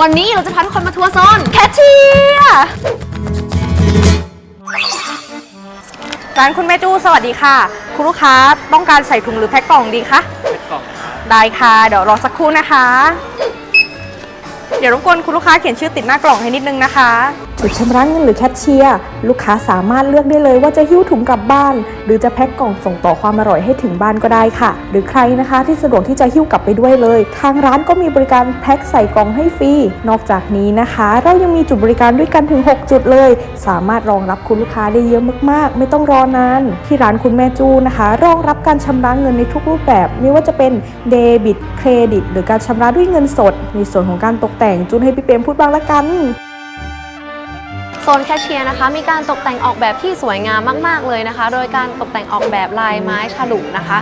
วันนี้เราจะพาทุกคนมาทัวร์โซนแคชเชียร์ร้านคุณแม่จู้สวัสดีค่ะ คุณลูกค้าต้องการใส่ถุงหรือแพ็คกล่องดีคะเป็นกล่องครับได้ค่ะ เดี๋ยวรอสักครู่นะคะ เดี๋ยวรบกวนคุณลูกค้าเขียนชื่อติดหน้ากล่องให้นิดนึงนะคะ จุดชำระเงินหรือแคชเชียร์ลูกค้าสามารถเลือกได้เลยว่าจะหิ้วถุงกลับบ้าน หรือจะแพ็คกล่องส่งต่อความอร่อยให้ถึงบ้านก็ได้ค่ะ หรือใครนะคะที่สะดวกที่จะหิ้วกลับไปด้วยเลย ทางร้านก็มีบริการแพ็คใส่กล่องให้ฟรีนอกจากนี้นะคะ เรายังมีจุดบริการด้วยกันถึง 6 จุดเลย สามารถรองรับคุณลูกค้าได้เยอะมากๆ ไม่ต้องรอนานที่ร้านคุณแม่จูนะคะ รองรับการชำระเงินในทุกรูปแบบ ไม่ว่าจะเป็นเดบิตเครดิต หรือการชำระด้วยเงินสด ในส่วนของการตกแต่งจูนให้พี่เปรมพูดบ้างละกัน โซนแคชเชียร์นะคะ มีการตกแต่งออกแบบที่สวยงามมาก ๆ เลยนะคะ โดยการตกแต่งออกแบบลายไม้ฉลุนะคะ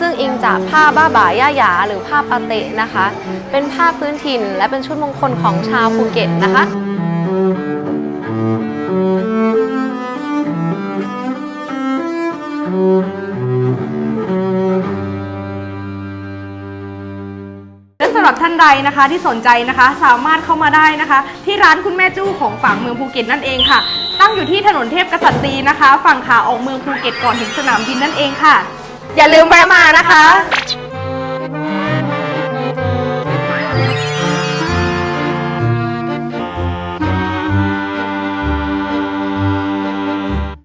ซึ่งอิงจากผ้าบ้าบ่าย่าหยาหรือผ้าปาเตะนะคะ เป็นผ้าพื้นถิ่น และเป็นชุดมงคลของชาวภูเก็ตนะคะำหรับท่านใดนะคะที่สนใจนะคะ สามารถเข้ามาได้นะคะ ที่ร้านคุณแม่จู้ของฝั่งเมืองภูเก็ตนั่นเองค่ะ ตั้งอยู่ที่ถนนเทพกษัตรีนะคะ ฝั่งขาออกเมืองภูเก็ตก่อนถึงสนามบินนั่นเองค่ะ อย่าลืมแวะมานะคะ